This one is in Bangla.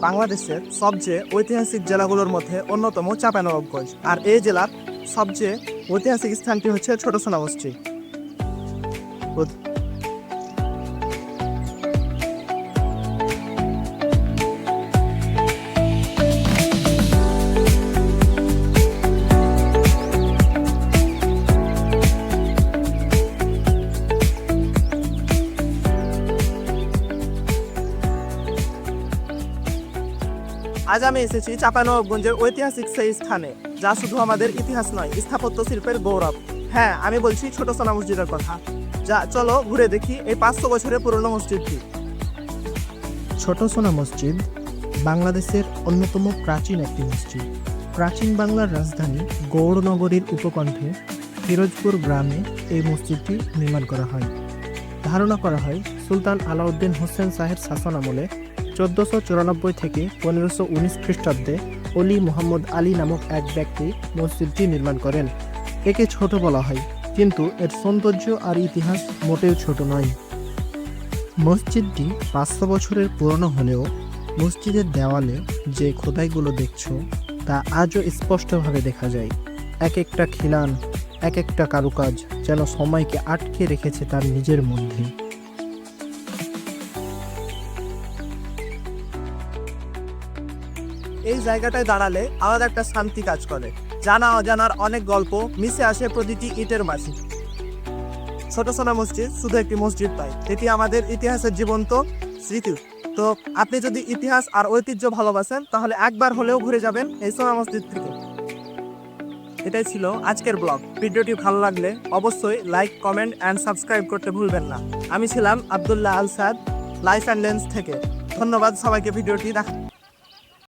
বাংলাদেশের সবচেয়ে ঐতিহাসিক জেলাগুলোর মধ্যে অন্যতম চাপানবাবগঞ্জ আর এই জেলার সবচেয়ে ঐতিহাসিক স্থানটি হচ্ছে ছোট সোনা আজ আমি এসেছি চাঁপানবাবগঞ্জের ঐতিহাসিক সেই স্থানে, যা শুধু আমাদের ইতিহাস নয়, স্থাপত্য শিল্পের গৌরব। হ্যাঁ আমি বলছি ছোট সোনা মসজিদের কথা। যা, চলো ঘুরে দেখি এই পাঁচশো বছরের পুরনো মসজিদটি। ছোট সোনা মসজিদ বাংলাদেশের অন্যতম প্রাচীন একটি মসজিদ। প্রাচীন বাংলার রাজধানী গৌড়নগরীর উপকণ্ঠে ফিরোজপুর গ্রামে এই মসজিদটি নির্মাণ করা হয়। ধারণা করা হয়, সুলতান আলাউদ্দিন হোসেন শাহের শাসন আমলে চোদ্দোশো চুরানব্বই থেকে পনেরোশো উনিশ খ্রিস্টাব্দে অলি মোহাম্মদ আলী নামক এক ব্যক্তি মসজিদটি নির্মাণ করেন। একে ছোট বলা হয়, কিন্তু এর সৌন্দর্য আর ইতিহাস মোটেও ছোট নয়। মসজিদটি পাঁচশো বছরের পুরনো হলেও মসজিদের দেওয়ালে যে খোদাইগুলো দেখছ, তা আজও স্পষ্টভাবে দেখা যায়। এক একটা খিলান, এক একটা কারুকাজ যেন সময়কে আটকে রেখেছে তার নিজের মধ্যে। এই জায়গাটায় দাঁড়ালে আলাদা একটা শান্তি কাজ করে। জানা অজানার অনেক গল্প মিশে আসে প্রতিটি ইটের মাঝে। ছোট সোনা মসজিদ শুধু একটি মসজিদ নয় এটি আমাদের ইতিহাসের জীবন্ত স্মৃতি। তো আপনি যদি ইতিহাস আর ঐতিহ্য ভালোবাসেন, তাহলে একবার হলেও ঘুরে যাবেন এই সোনা মসজিদ থেকে। এটাই ছিল আজকের ব্লগ। ভিডিওটি ভালো লাগলে অবশ্যই লাইক, কমেন্ট অ্যান্ড সাবস্ক্রাইব করতে ভুলবেন না। আমি ছিলাম Abdullah Al Saad life and lens থেকে। ধন্যবাদ সবাইকে ভিডিওটি দেখা